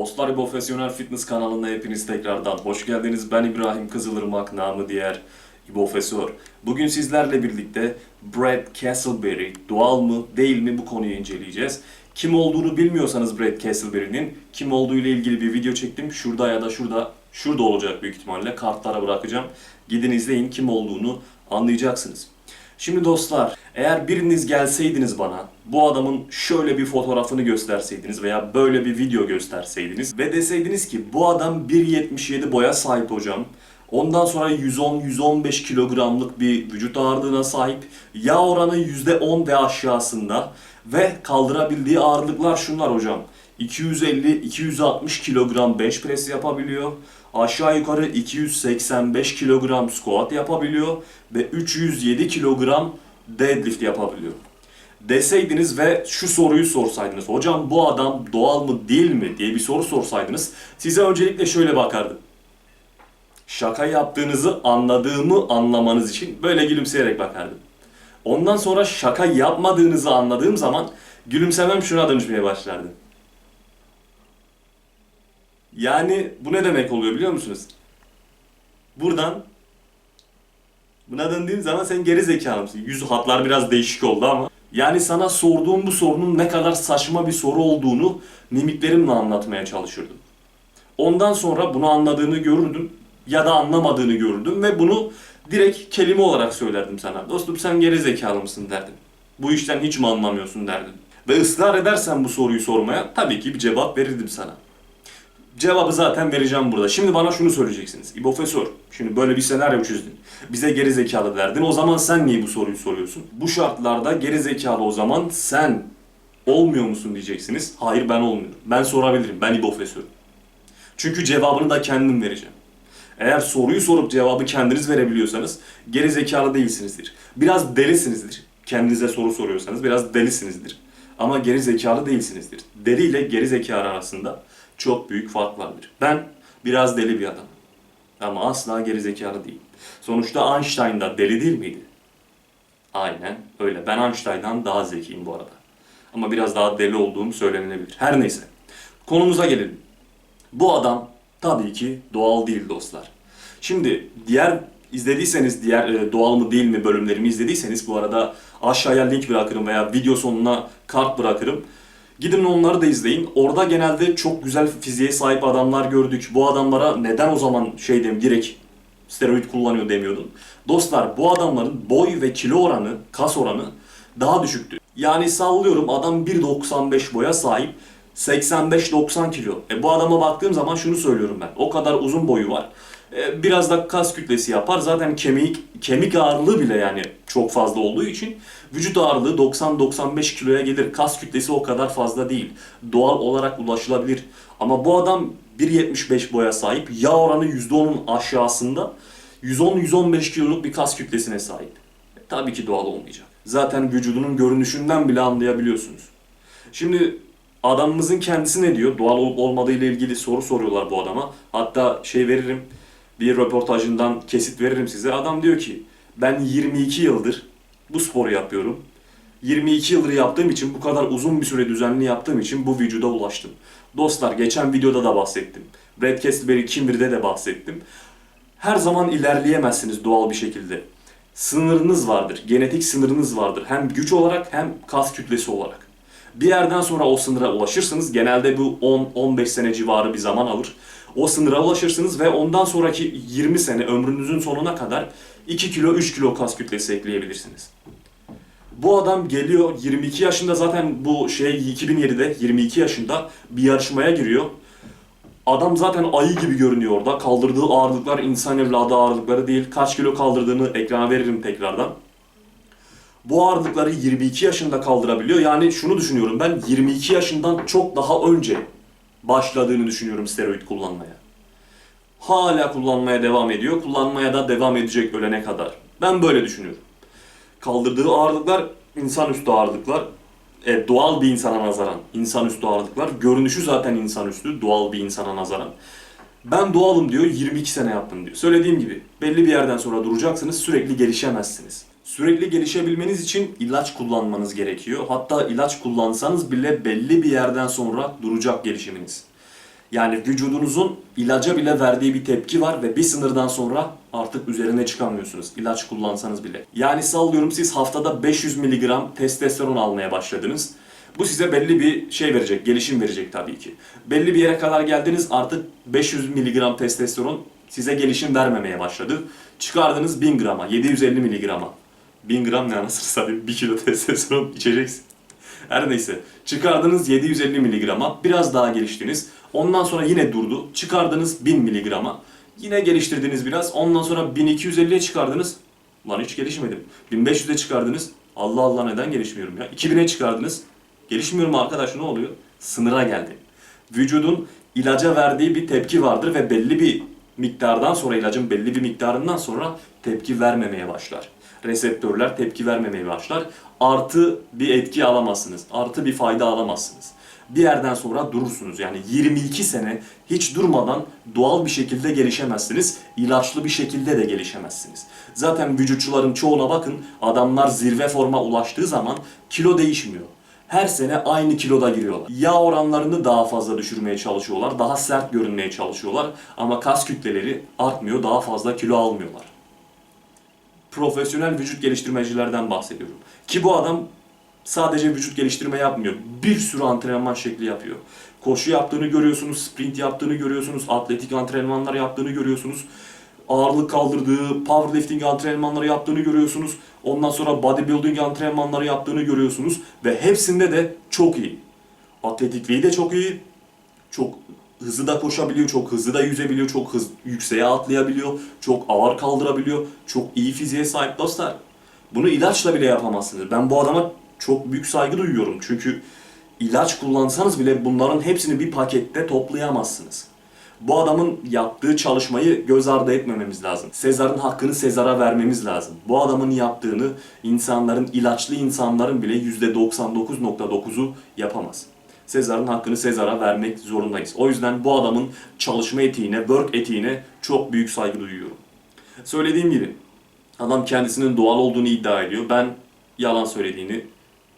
Dostlar Profesyonel Fitness kanalına hepiniz tekrardan hoş geldiniz. Ben İbrahim Kızılırmak, namı diğer İbofesör. Bugün sizlerle birlikte Brad Castleberry doğal mı değil mi bu konuyu inceleyeceğiz. Kim olduğunu bilmiyorsanız Brad Castleberry'nin kim olduğu ile ilgili bir video çektim. Şurada ya da şurada, şurada olacak büyük ihtimalle kartlara bırakacağım. Gidin izleyin kim olduğunu anlayacaksınız. Şimdi dostlar, eğer biriniz gelseydiniz bana, bu adamın şöyle bir fotoğrafını gösterseydiniz veya böyle bir video gösterseydiniz ve deseydiniz ki bu adam 1.77 boya sahip hocam, ondan sonra 110-115 kilogramlık bir vücut ağırlığına sahip, yağ oranı %10 ve aşağısında ve kaldırabildiği ağırlıklar şunlar hocam. 250-260 kilogram bench press yapabiliyor. Aşağı yukarı 285 kilogram squat yapabiliyor ve 307 kilogram deadlift yapabiliyor. Deseydiniz ve şu soruyu sorsaydınız. Hocam bu adam doğal mı değil mi diye bir soru sorsaydınız. Size öncelikle şöyle bakardım. Şaka yaptığınızı anladığımı anlamanız için böyle gülümseyerek bakardım. Ondan sonra şaka yapmadığınızı anladığım zaman gülümsemem şuna dönüşmeye başlardı. Yani bu ne demek oluyor biliyor musunuz? Buradan buna döndüğüm zaman sen geri zekalı mısın? Yüz hatlar biraz değişik oldu ama. Yani sana sorduğum bu sorunun ne kadar saçma bir soru olduğunu mimiklerimle anlatmaya çalışırdım. Ondan sonra bunu anladığını görürdüm ya da anlamadığını görürdüm ve bunu direkt kelime olarak söylerdim sana. Dostum sen geri zekalı mısın derdim. Bu işten hiç mi anlamıyorsun derdim. Ve ısrar edersen bu soruyu sormaya tabii ki bir cevap verirdim sana. Cevabı zaten vereceğim burada. Şimdi bana şunu söyleyeceksiniz. İbofesör, şimdi böyle bir senaryo çizdin. Bize geri zekalı derdin. O zaman sen niye bu soruyu soruyorsun? Bu şartlarda geri zekalı o zaman sen olmuyor musun diyeceksiniz. Hayır ben olmuyorum. Ben sorabilirim. Ben İbofesörüm. Çünkü cevabını da kendim vereceğim. Eğer soruyu sorup cevabı kendiniz verebiliyorsanız geri zekalı değilsinizdir. Biraz delisinizdir. Kendinize soru soruyorsanız biraz delisinizdir. Ama geri zekalı değilsinizdir. Deli ile geri zekalı arasında çok büyük fark vardır. Ben biraz deli bir adamım. Ama asla geri zekalı değil. Sonuçta Einstein da deli değil miydi? Aynen öyle. Ben Einstein'dan daha zekiyim bu arada. Ama biraz daha deli olduğum söylenilebilir. Her neyse. Konumuza gelelim. Bu adam tabii ki doğal değil dostlar. Şimdi diğer izlediyseniz diğer e, doğal mı değil mi bölümlerimi izlediyseniz bu arada aşağıya link bırakırım veya video sonuna kart bırakırım. Gidin onları da izleyin. Orada genelde çok güzel fiziğe sahip adamlar gördük. Bu adamlara neden o zaman şey diyeyim direkt steroid kullanıyor demiyordum. Dostlar bu adamların boy ve kilo oranı, kas oranı daha düşüktü. Yani sallıyorum adam 1.95 boya sahip 85-90 kilo. E bu adama baktığım zaman şunu söylüyorum ben. O kadar uzun boyu var. E, biraz da kas kütlesi yapar. Zaten kemik kemik ağırlığı bile yani çok fazla olduğu için vücut ağırlığı 90-95 kiloya gelir. Kas kütlesi o kadar fazla değil. Doğal olarak ulaşılabilir. Ama bu adam 1.75 boya sahip. Yağ oranı %10'un aşağısında 110-115 kiloluk bir kas kütlesine sahip. E, tabii ki doğal olmayacak. Zaten vücudunun görünüşünden bile anlayabiliyorsunuz. Şimdi adamımızın kendisi ne diyor? Doğal olup olmadığı ile ilgili soru soruyorlar bu adama. Hatta şey veririm, bir röportajından kesit veririm size. Adam diyor ki ben 22 yıldır bu sporu yapıyorum. 22 yıldır yaptığım için bu kadar uzun bir süre düzenli yaptığım için bu vücuda ulaştım. Dostlar geçen videoda da bahsettim. Brad Castleberry kimdir'de de bahsettim. Her zaman ilerleyemezsiniz doğal bir şekilde. Sınırınız vardır, genetik sınırınız vardır. Hem güç olarak hem kas kütlesi olarak. Bir yerden sonra o sınıra ulaşırsınız. Genelde bu 10-15 sene civarı bir zaman alır. O sınıra ulaşırsınız ve ondan sonraki 20 sene ömrünüzün sonuna kadar 2 kilo 3 kilo kas kütlesi ekleyebilirsiniz. Bu adam geliyor 22 yaşında zaten bu şey 2007'de 22 yaşında bir yarışmaya giriyor. Adam zaten ayı gibi görünüyor orada. Kaldırdığı ağırlıklar insan evladı ağırlıkları değil. Kaç kilo kaldırdığını ekrana veririm tekrardan. Bu ağırlıkları 22 yaşında kaldırabiliyor. Yani şunu düşünüyorum ben 22 yaşından çok daha önce başladığını düşünüyorum steroid kullanmaya. Hala kullanmaya devam ediyor. Kullanmaya da devam edecek ölene kadar. Ben böyle düşünüyorum. Kaldırdığı ağırlıklar insanüstü ağırlıklar. E, doğal bir insana nazaran insanüstü ağırlıklar. Görünüşü zaten insanüstü doğal bir insana nazaran. Ben doğalım diyor 22 sene yaptım diyor. Söylediğim gibi belli bir yerden sonra duracaksınız sürekli gelişemezsiniz. Sürekli gelişebilmeniz için ilaç kullanmanız gerekiyor. Hatta ilaç kullansanız bile belli bir yerden sonra duracak gelişiminiz. Yani vücudunuzun ilaca bile verdiği bir tepki var ve bir sınırdan sonra artık üzerine çıkamıyorsunuz. İlaç kullansanız bile. Yani sallıyorum siz haftada 500 mg testosteron almaya başladınız. Bu size belli bir şey verecek, gelişim verecek tabii ki. Belli bir yere kadar geldiniz artık 500 mg testosteron size gelişim vermemeye başladı. Çıkardınız 1000 grama, 750 miligrama. 1000 gram ne anasını satayım 1 kilo testosteron içeceksin. Her neyse çıkardınız 750 miligrama biraz daha geliştiniz. Ondan sonra yine durdu. Çıkardınız 1000 miligrama. Yine geliştirdiniz biraz. Ondan sonra 1250'ye çıkardınız. Lan hiç gelişmedim. 1500'e çıkardınız. Allah Allah neden gelişmiyorum ya? 2000'e çıkardınız. Gelişmiyorum arkadaş ne oluyor? Sınıra geldi. Vücudun ilaca verdiği bir tepki vardır ve belli bir miktardan sonra ilacın belli bir miktarından sonra tepki vermemeye başlar. Reseptörler tepki vermemeye başlar. Artı bir etki alamazsınız. Artı bir fayda alamazsınız. Bir yerden sonra durursunuz. Yani 22 sene hiç durmadan doğal bir şekilde gelişemezsiniz. İlaçlı bir şekilde de gelişemezsiniz. Zaten vücutçuların çoğuna bakın adamlar zirve forma ulaştığı zaman kilo değişmiyor her sene aynı kiloda giriyorlar. Yağ oranlarını daha fazla düşürmeye çalışıyorlar. Daha sert görünmeye çalışıyorlar. Ama kas kütleleri artmıyor. Daha fazla kilo almıyorlar. Profesyonel vücut geliştirmecilerden bahsediyorum. Ki bu adam sadece vücut geliştirme yapmıyor. Bir sürü antrenman şekli yapıyor. Koşu yaptığını görüyorsunuz, sprint yaptığını görüyorsunuz, atletik antrenmanlar yaptığını görüyorsunuz ağırlık kaldırdığı, powerlifting antrenmanları yaptığını görüyorsunuz. Ondan sonra bodybuilding antrenmanları yaptığını görüyorsunuz. Ve hepsinde de çok iyi. Atletikliği de çok iyi. Çok hızlı da koşabiliyor, çok hızlı da yüzebiliyor, çok hız, yükseğe atlayabiliyor, çok ağır kaldırabiliyor, çok iyi fiziğe sahip dostlar. Bunu ilaçla bile yapamazsınız. Ben bu adama çok büyük saygı duyuyorum. Çünkü ilaç kullansanız bile bunların hepsini bir pakette toplayamazsınız. Bu adamın yaptığı çalışmayı göz ardı etmememiz lazım. Sezar'ın hakkını Sezar'a vermemiz lazım. Bu adamın yaptığını insanların, ilaçlı insanların bile %99.9'u yapamaz. Sezar'ın hakkını Sezar'a vermek zorundayız. O yüzden bu adamın çalışma etiğine, work etiğine çok büyük saygı duyuyorum. Söylediğim gibi adam kendisinin doğal olduğunu iddia ediyor. Ben yalan söylediğini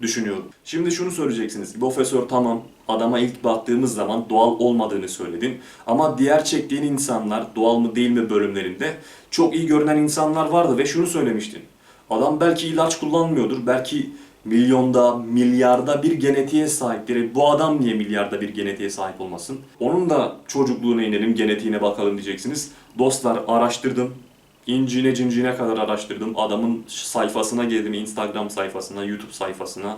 düşünüyorum. Şimdi şunu söyleyeceksiniz. Profesör tamam adama ilk baktığımız zaman doğal olmadığını söyledin. Ama diğer çektiğin insanlar doğal mı değil mi bölümlerinde çok iyi görünen insanlar vardı ve şunu söylemiştin. Adam belki ilaç kullanmıyordur. Belki milyonda, milyarda bir genetiğe sahiptir. Bu adam niye milyarda bir genetiğe sahip olmasın? Onun da çocukluğuna inelim, genetiğine bakalım diyeceksiniz. Dostlar araştırdım. İncine cincine kadar araştırdım. Adamın sayfasına girdim, Instagram sayfasına, YouTube sayfasına.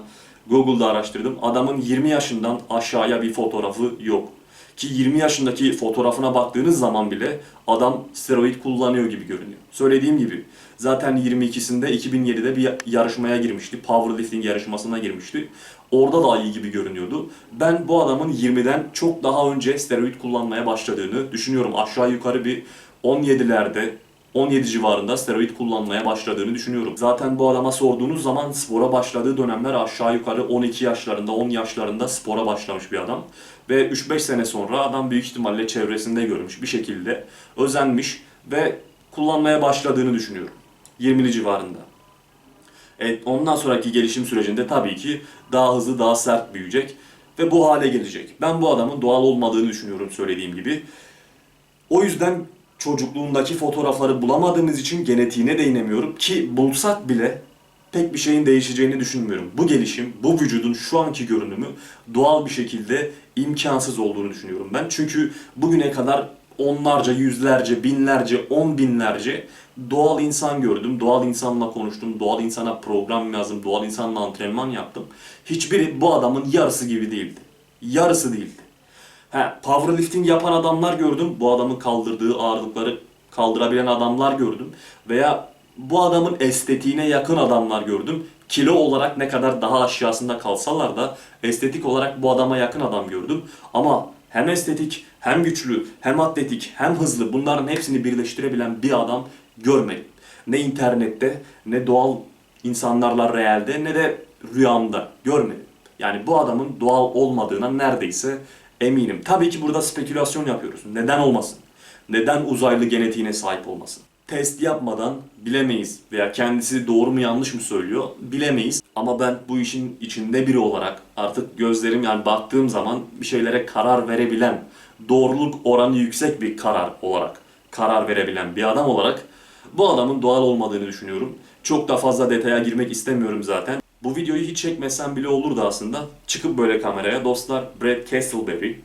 Google'da araştırdım. Adamın 20 yaşından aşağıya bir fotoğrafı yok. Ki 20 yaşındaki fotoğrafına baktığınız zaman bile adam steroid kullanıyor gibi görünüyor. Söylediğim gibi zaten 22'sinde 2007'de bir yarışmaya girmişti. Powerlifting yarışmasına girmişti. Orada da iyi gibi görünüyordu. Ben bu adamın 20'den çok daha önce steroid kullanmaya başladığını düşünüyorum. Aşağı yukarı bir 17'lerde 17 civarında steroid kullanmaya başladığını düşünüyorum. Zaten bu adama sorduğunuz zaman spora başladığı dönemler aşağı yukarı 12 yaşlarında, 10 yaşlarında spora başlamış bir adam. Ve 3-5 sene sonra adam büyük ihtimalle çevresinde görmüş bir şekilde özenmiş ve kullanmaya başladığını düşünüyorum. 20'li civarında. Evet, ondan sonraki gelişim sürecinde tabii ki daha hızlı, daha sert büyüyecek ve bu hale gelecek. Ben bu adamın doğal olmadığını düşünüyorum söylediğim gibi. O yüzden çocukluğundaki fotoğrafları bulamadığımız için genetiğine değinemiyorum ki bulsak bile pek bir şeyin değişeceğini düşünmüyorum. Bu gelişim, bu vücudun şu anki görünümü doğal bir şekilde imkansız olduğunu düşünüyorum ben. Çünkü bugüne kadar onlarca, yüzlerce, binlerce, on binlerce doğal insan gördüm. Doğal insanla konuştum. Doğal insana program yazdım. Doğal insanla antrenman yaptım. Hiçbiri bu adamın yarısı gibi değildi. Yarısı değildi. He, powerlifting yapan adamlar gördüm. Bu adamın kaldırdığı ağırlıkları kaldırabilen adamlar gördüm. Veya bu adamın estetiğine yakın adamlar gördüm. Kilo olarak ne kadar daha aşağısında kalsalar da estetik olarak bu adama yakın adam gördüm. Ama hem estetik, hem güçlü, hem atletik, hem hızlı bunların hepsini birleştirebilen bir adam görmedim. Ne internette, ne doğal insanlarla realde, ne de rüyamda görmedim. Yani bu adamın doğal olmadığına neredeyse eminim. Tabii ki burada spekülasyon yapıyoruz. Neden olmasın? Neden uzaylı genetiğine sahip olmasın? Test yapmadan bilemeyiz veya kendisi doğru mu yanlış mı söylüyor bilemeyiz. Ama ben bu işin içinde biri olarak artık gözlerim yani baktığım zaman bir şeylere karar verebilen, doğruluk oranı yüksek bir karar olarak karar verebilen bir adam olarak bu adamın doğal olmadığını düşünüyorum. Çok da fazla detaya girmek istemiyorum zaten. Bu videoyu hiç çekmesem bile olurdu aslında. Çıkıp böyle kameraya dostlar Brad Castleberry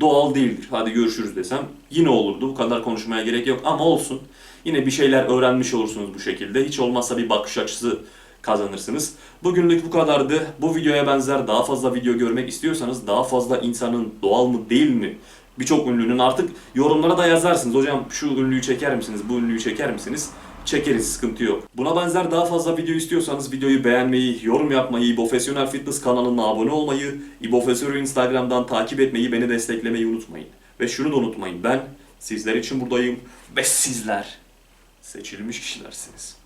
doğal değildir. Hadi görüşürüz desem yine olurdu. Bu kadar konuşmaya gerek yok ama olsun. Yine bir şeyler öğrenmiş olursunuz bu şekilde. Hiç olmazsa bir bakış açısı kazanırsınız. Bugünlük bu kadardı. Bu videoya benzer daha fazla video görmek istiyorsanız daha fazla insanın doğal mı değil mi? Birçok ünlünün artık yorumlara da yazarsınız. Hocam şu ünlüyü çeker misiniz? Bu ünlüyü çeker misiniz? Çekeriz sıkıntı yok. Buna benzer daha fazla video istiyorsanız videoyu beğenmeyi, yorum yapmayı, İbofesyonel Fitness kanalına abone olmayı, İbofesör'ü Instagram'dan takip etmeyi, beni desteklemeyi unutmayın. Ve şunu da unutmayın ben sizler için buradayım ve sizler seçilmiş kişilersiniz.